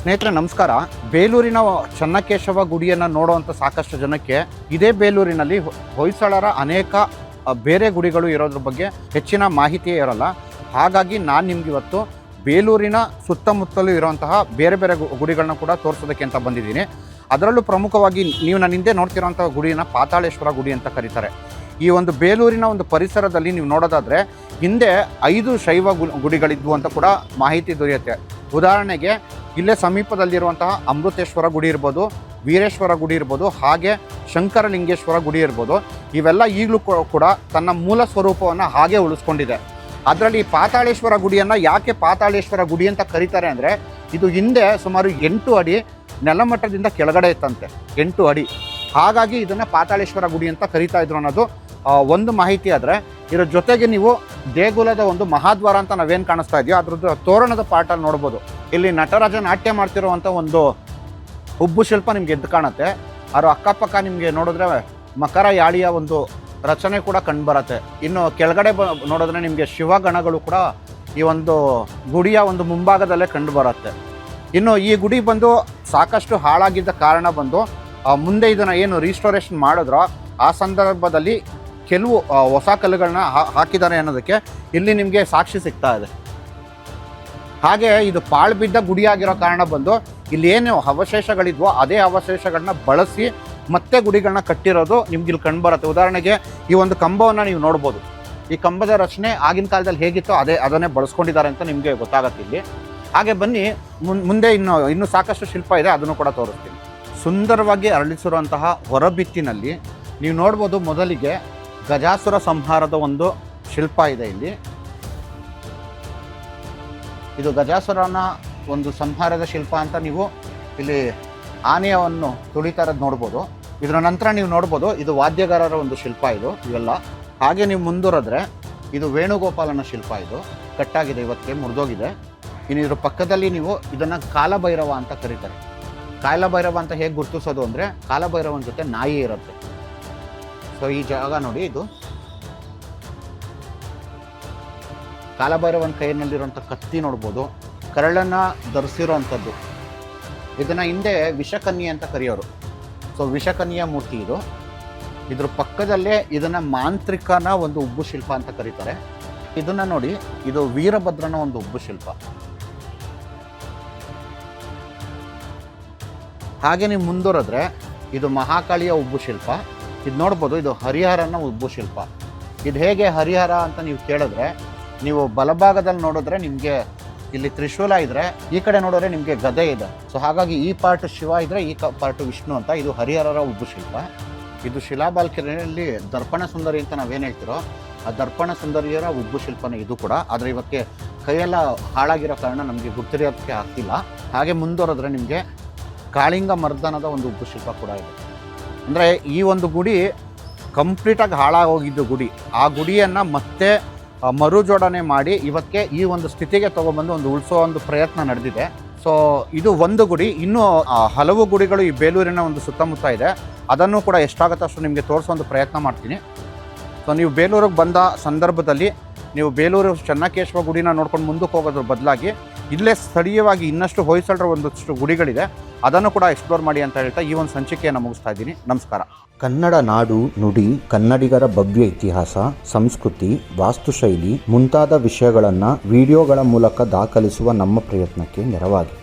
ಸ್ನೇಹಿತರೆ, ನಮಸ್ಕಾರ. ಬೇಲೂರಿನ ಚನ್ನಕೇಶವ ಗುಡಿಯನ್ನು ನೋಡುವಂಥ ಸಾಕಷ್ಟು ಜನಕ್ಕೆ ಇದೇ ಬೇಲೂರಿನಲ್ಲಿ ಹೊಯ್ಸಳರ ಅನೇಕ ಬೇರೆ ಗುಡಿಗಳು ಇರೋದ್ರ ಬಗ್ಗೆ ಹೆಚ್ಚಿನ ಮಾಹಿತಿಯೇ ಇರಲ್ಲ. ಹಾಗಾಗಿ ನಾನು ನಿಮ್ಗೆ ಇವತ್ತು ಬೇಲೂರಿನ ಸುತ್ತಮುತ್ತಲೂ ಇರುವಂತಹ ಬೇರೆ ಬೇರೆ ಗುಡಿಗಳನ್ನ ಕೂಡ ತೋರಿಸೋದಕ್ಕೆ ಅಂತ ಬಂದಿದ್ದೀನಿ. ಅದರಲ್ಲೂ ಪ್ರಮುಖವಾಗಿ ನೀವು ನನ್ನ ಹಿಂದೆ ನೋಡ್ತಿರೋಂಥ ಗುಡಿಯನ್ನು ಪಾತಾಳೇಶ್ವರ ಗುಡಿ ಅಂತ ಕರೀತಾರೆ. ಈ ಒಂದು ಬೇಲೂರಿನ ಒಂದು ಪರಿಸರದಲ್ಲಿ ನೀವು ನೋಡೋದಾದರೆ ಹಿಂದೆ ಐದು ಶೈವ ಗುಡಿಗಳಿದ್ವು ಅಂತ ಕೂಡ ಮಾಹಿತಿ ದೊರೆಯುತ್ತೆ. ಉದಾಹರಣೆಗೆ, ಇಲ್ಲೇ ಸಮೀಪದಲ್ಲಿರುವಂತಹ ಅಮೃತೇಶ್ವರ ಗುಡಿ ಇರ್ಬೋದು, ವೀರೇಶ್ವರ ಗುಡಿ ಇರ್ಬೋದು, ಹಾಗೆ ಶಂಕರಲಿಂಗೇಶ್ವರ ಗುಡಿ ಇರ್ಬೋದು, ಇವೆಲ್ಲ ಈಗಲೂ ಕೂಡ ತನ್ನ ಮೂಲ ಸ್ವರೂಪವನ್ನು ಹಾಗೆ ಉಳಿಸ್ಕೊಂಡಿದೆ. ಅದರಲ್ಲಿ ಪಾತಾಳೇಶ್ವರ ಗುಡಿಯನ್ನು ಯಾಕೆ ಪಾತಾಳೇಶ್ವರ ಗುಡಿ ಅಂತ ಕರೀತಾರೆ ಅಂದರೆ, ಇದು ಹಿಂದೆ ಸುಮಾರು ಎಂಟು ಅಡಿ ನೆಲಮಟ್ಟದಿಂದ ಕೆಳಗಡೆ ಇತ್ತಂತೆ, ಎಂಟು ಅಡಿ. ಹಾಗಾಗಿ ಇದನ್ನು ಪಾತಾಳೇಶ್ವರ ಗುಡಿ ಅಂತ ಕರೀತಾ ಇದ್ರು ಅನ್ನೋದು ಒಂದು ಮಾಹಿತಿ ಆದರೆ, ಇದರ ಜೊತೆಗೆ ನೀವು ದೇಗುಲದ ಒಂದು ಮಹಾದ್ವಾರ ಅಂತ ನಾವೇನು ಕಾಣಿಸ್ತಾ ಇದೆಯೋ, ಅದ್ರದ್ದು ತೋರಣದ ಪಾಠಲ್ಲಿ ನೋಡ್ಬೋದು. ಇಲ್ಲಿ ನಟರಾಜ ನಾಟ್ಯ ಮಾಡ್ತಿರುವಂಥ ಒಂದು ಉಬ್ಬು ಶಿಲ್ಪ ನಿಮ್ಗೆ ಎದ್ದು ಕಾಣುತ್ತೆ. ಅದರ ಅಕ್ಕಪಕ್ಕ ನಿಮಗೆ ನೋಡಿದ್ರೆ ಮಕರ ಯಾಳಿಯ ಒಂದು ರಚನೆ ಕೂಡ ಕಂಡುಬರುತ್ತೆ. ಇನ್ನು ಕೆಳಗಡೆ ಬ, ನೋಡಿದ್ರೆ ನಿಮಗೆ ಶಿವಗಣಗಳು ಕೂಡ ಈ ಒಂದು ಗುಡಿಯ ಒಂದು ಮುಂಭಾಗದಲ್ಲೇ ಕಂಡುಬರುತ್ತೆ. ಇನ್ನು ಈ ಗುಡಿ ಬಂದು ಸಾಕಷ್ಟು ಹಾಳಾಗಿದ್ದ ಕಾರಣ ಬಂದು ಮುಂದೆ ಇದನ್ನು ಏನು ರೀಸ್ಟೋರೇಷನ್ ಮಾಡಿದ್ರೋ, ಆ ಸಂದರ್ಭದಲ್ಲಿ ಕೆಲವು ಹೊಸ ಕಲ್ಲುಗಳನ್ನ ಹಾಕಿದ್ದಾರೆ ಅನ್ನೋದಕ್ಕೆ ಇಲ್ಲಿ ನಿಮಗೆ ಸಾಕ್ಷಿ ಸಿಗ್ತಾ ಇದೆ. ಹಾಗೆ ಇದು ಪಾಳು ಬಿದ್ದ ಗುಡಿಯಾಗಿರೋ ಕಾರಣ ಬಂದು ಇಲ್ಲಿ ಏನು ಅವಶೇಷಗಳಿದ್ವೋ ಅದೇ ಅವಶೇಷಗಳನ್ನ ಬಳಸಿ ಮತ್ತೆ ಗುಡಿಗಳನ್ನ ಕಟ್ಟಿರೋದು ನಿಮ್ಗೆ ಇಲ್ಲಿ ಕಂಡುಬರುತ್ತೆ ಉದಾಹರಣೆಗೆ ಈ ಒಂದು ಕಂಬವನ್ನು ನೀವು ನೋಡ್ಬೋದು. ಈ ಕಂಬದ ರಚನೆ ಆಗಿನ ಕಾಲದಲ್ಲಿ ಹೇಗಿತ್ತೋ ಅದೇ, ಅದನ್ನೇ ಬಳಸ್ಕೊಂಡಿದ್ದಾರೆ ಅಂತ ನಿಮಗೆ ಗೊತ್ತಾಗತ್ತೆ ಇಲ್ಲಿ. ಹಾಗೆ ಬನ್ನಿ ಮುಂದೆ ಇನ್ನು, ಇನ್ನೂ ಸಾಕಷ್ಟು ಶಿಲ್ಪ ಇದೆ, ಅದನ್ನು ಕೂಡ ತೋರಿಸ್ತೀನಿ. ಸುಂದರವಾಗಿ ಅರಳಿಸಿರುವಂತಹ ಹೊರಬಿತ್ತಿನಲ್ಲಿ ನೀವು ನೋಡ್ಬೋದು ಮೊದಲಿಗೆ ಗಜಾಸುರ ಸಂಹಾರದ ಒಂದು ಶಿಲ್ಪ ಇದೆ ಇಲ್ಲಿ. ಇದು ಗಜಾಸುರನ ಒಂದು ಸಂಹಾರದ ಶಿಲ್ಪ ಅಂತ ನೀವು ಇಲ್ಲಿ ಆನೆಯವನ್ನು ತುಳಿತಾರದ್ದು ನೋಡ್ಬೋದು. ಇದರ ನಂತರ ನೀವು ನೋಡ್ಬೋದು, ಇದು ವಾದ್ಯಗಾರರ ಒಂದು ಶಿಲ್ಪ ಇದು, ಇವೆಲ್ಲ. ಹಾಗೆ ನೀವು ಮುಂದುವರೆದ್ರೆ ಇದು ವೇಣುಗೋಪಾಲನ ಶಿಲ್ಪ ಇದು. ಕಟ್ಟಾಗಿದೆ, ಇವತ್ತಿಗೆ ಮುರಿದೋಗಿದೆ. ಇನ್ನು ಇದ್ರ ಪಕ್ಕದಲ್ಲಿ ನೀವು ಇದನ್ನು ಕಾಲಭೈರವ ಅಂತ ಕರೀತಾರೆ. ಕಾಲಭೈರವ ಅಂತ ಹೇಗೆ ಗುರುತಿಸೋದು ಅಂದರೆ, ಕಾಲಭೈರವನ ಜೊತೆ ನಾಯಿ ಇರುತ್ತೆ. ಸೊ ಈ ಜಾಗ ನೋಡಿ ಇದು. ಕಾಲಭೈರವನ ಕೈಯಲ್ಲಿರುವಂಥ ಕತ್ತಿ ನೋಡ್ಬೋದು. ಕರಳನ್ನ ಧರಿಸಿರೋವಂಥದ್ದು. ಇದನ್ನು ಹಿಂದೆ ವಿಷಕನ್ಯೆ ಅಂತ ಕರೆಯೋರು. ಸೊ ವಿಷಕನ್ಯಾ ಮೂರ್ತಿ ಇದು. ಇದ್ರ ಪಕ್ಕದಲ್ಲೇ ಇದನ್ನು ಮಾಂತ್ರಿಕನ ಒಂದು ಉಬ್ಬು ಶಿಲ್ಪ ಅಂತ ಕರೀತಾರೆ. ಇದನ್ನು ನೋಡಿ, ಇದು ವೀರಭದ್ರನ ಒಂದು ಉಬ್ಬು ಶಿಲ್ಪ. ಹಾಗೆ ನೀವು ಮುಂದುವರೆದ್ರೆ ಇದು ಮಹಾಕಾಳಿಯ ಉಬ್ಬು ಶಿಲ್ಪ. ಇದು ನೋಡ್ಬೋದು, ಇದು ಹರಿಹರನ ಉಬ್ಬು ಶಿಲ್ಪ. ಇದು ಹೇಗೆ ಹರಿಹರ ಅಂತ ನೀವು ಕೇಳಿದ್ರೆ, ನೀವು ಬಲಭಾಗದಲ್ಲಿ ನೋಡಿದ್ರೆ ನಿಮಗೆ ಇಲ್ಲಿ ತ್ರಿಶೂಲ ಇದ್ರೆ, ಈ ಕಡೆ ನೋಡಿದ್ರೆ ನಿಮಗೆ ಗದೆ ಇದೆ. ಸೊ ಹಾಗಾಗಿ ಈ ಪಾರ್ಟ್ ಶಿವ ಇದ್ರೆ ಈ ಪಾರ್ಟ್ ವಿಷ್ಣು ಅಂತ ಇದು ಹರಿಹರರ ಉಬ್ಬು ಶಿಲ್ಪ. ಇದು ಶಿಲಾಬಾಲ್ಕರಿಯಲ್ಲಿ ದರ್ಪಣ ಸುಂದರಿ ಅಂತ ನಾವೇನು ಹೇಳ್ತಿರೋ, ಆ ದರ್ಪಣ ಸುಂದರಿಯರ ಉಬ್ಬು ಇದು ಕೂಡ. ಆದರೆ ಇವಕ್ಕೆ ಕೈಯೆಲ್ಲ ಹಾಳಾಗಿರೋ ಕಾರಣ ನಮಗೆ ಗುರ್ತಿರೋದಕ್ಕೆ ಆಗ್ತಿಲ್ಲ. ಹಾಗೆ ಮುಂದುವರೆದ್ರೆ ನಿಮಗೆ ಕಾಳಿಂಗ ಮರ್ದನದ ಒಂದು ಉಬ್ಬು ಶಿಲ್ಪ ಕೂಡ ಇದೆ. ಅಂದರೆ ಈ ಒಂದು ಗುಡಿ ಕಂಪ್ಲೀಟಾಗಿ ಹಾಳಾಗೋಗಿದ್ದು ಗುಡಿ. ಆ ಗುಡಿಯನ್ನು ಮತ್ತೆ ಮರು ಮರುಜೋಡಣೆ ಮಾಡಿ ಇವಕ್ಕೆ ಈ ಒಂದು ಸ್ಥಿತಿಗೆ ತಗೊಬಂದು ಒಂದು ಉಳಿಸೋ ಒಂದು ಪ್ರಯತ್ನ ನಡೆದಿದೆ. ಸೊ ಇದು ಒಂದು ಗುಡಿ. ಇನ್ನೂ ಹಲವು ಗುಡಿಗಳು ಈ ಬೇಲೂರಿನ ಒಂದು ಸುತ್ತಮುತ್ತ ಇದೆ. ಅದನ್ನು ಕೂಡ ಎಷ್ಟಾಗುತ್ತೆ ಅಷ್ಟು ನಿಮಗೆ ತೋರಿಸೋ ಒಂದು ಪ್ರಯತ್ನ ಮಾಡ್ತೀನಿ. ಸೊ ನೀವು ಬೇಲೂರಿಗೆ ಬಂದ ಸಂದರ್ಭದಲ್ಲಿ ನೀವು ಬೇಲೂರು ಚೆನ್ನಕೇಶ್ವರ ಗುಡಿನ ನೋಡ್ಕೊಂಡು ಮುಂದಕ್ಕೆ ಹೋಗೋದ್ರ ಬದಲಾಗಿ ಇಲ್ಲೇ ಸ್ಥಳೀಯವಾಗಿ ಇನ್ನಷ್ಟು ಹೊಯ್ಸಳರ ಒಂದಷ್ಟು ಗುಡಿಗಳಿದೆ. ಅದನ್ನು ಕೂಡ ಎಕ್ಸ್ಪ್ಲೋರ್ ಮಾಡಿ ಅಂತ ಹೇಳ್ತಾ ಈ ಒಂದು ಸಂಚಿಕೆಯನ್ನು ಮುಗಿಸ್ತಾ ಇದ್ದೀನಿ. ನಮಸ್ಕಾರ. ಕನ್ನಡ ನಾಡು ನುಡಿ, ಕನ್ನಡಿಗರ ಭವ್ಯ ಇತಿಹಾಸ, ಸಂಸ್ಕೃತಿ, ವಾಸ್ತುಶೈಲಿ ಮುಂತಾದ ವಿಷಯಗಳನ್ನು ವಿಡಿಯೋಗಳ ಮೂಲಕ ದಾಖಲಿಸುವ ನಮ್ಮ ಪ್ರಯತ್ನಕ್ಕೆ ನೆರವಾಗಿ.